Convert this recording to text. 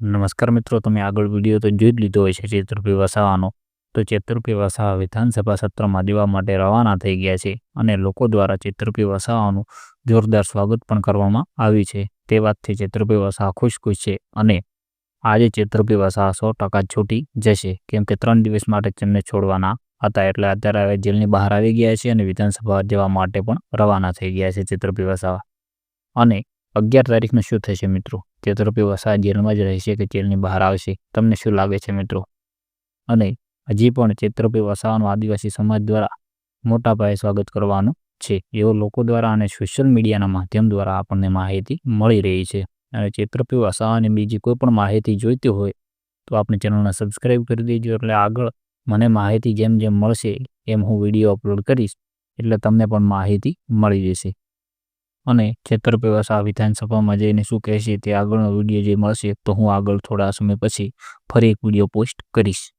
નમસ્કાર મિત્રો, તમે આગળ વીડિયો તો જોઈ જ લીધો હોય છે ચેતરભાઈ વસાવાનો. તો ચેતરભાઈ વસાવા વિધાનસભા સત્રમાં દેવા માટે રવાના થઈ ગયા છે અને લોકો દ્વારા ચેતરભાઈ વસાવાનું જોરદાર સ્વાગત પણ કરવામાં આવ્યું છે. તે વાતથી ચેતરભાઈ વસાવા ખુશ ખુશ છે અને આજે ચેતરભાઈ વસાવા સો ટકા છૂટી જશે. કેમ કે ત્રણ દિવસ માટે તેમને છોડવાના હતા એટલે અત્યારે હવે જેલની બહાર આવી ગયા છે અને વિધાનસભા જવા માટે પણ રવાના થઈ ગયા છે ચિત્રપી વસાવા. અને અગિયાર તારીખનું શું થશે મિત્રો? ચિત્રપી વસાવા જેલમાં જ રહેશે કે જેલની બહાર આવશે? તમને શું લાગે છે મિત્રો? અને હજી પણ ચિત્રપી વસાવાનું આદિવાસી સમાજ દ્વારા મોટા પાયે સ્વાગત કરવાનું છે. એવો લોકો દ્વારા અને સોશિયલ મીડિયાના માધ્યમ દ્વારા આપણને માહિતી મળી રહી છે. અને ચિત્રપી વસાવાની બીજી કોઈ પણ માહિતી જોઈતી હોય તો આપણી ચેનલને સબસ્ક્રાઈબ કરી દેજો. એટલે આગળ મને માહિતી જેમ જેમ મળશે, એમ હું વીડિયો અપલોડ કરીશ, એટલે તમને પણ માહિતી મળી જશે. અને છેતરભાઈ વસાવા વિધાનસભામાં જઈને શું કહેશે તે આગળનો વીડિયો જે મળશે, તો હું આગળ થોડા સમય પછી ફરી એક વીડિયો પોસ્ટ કરીશ.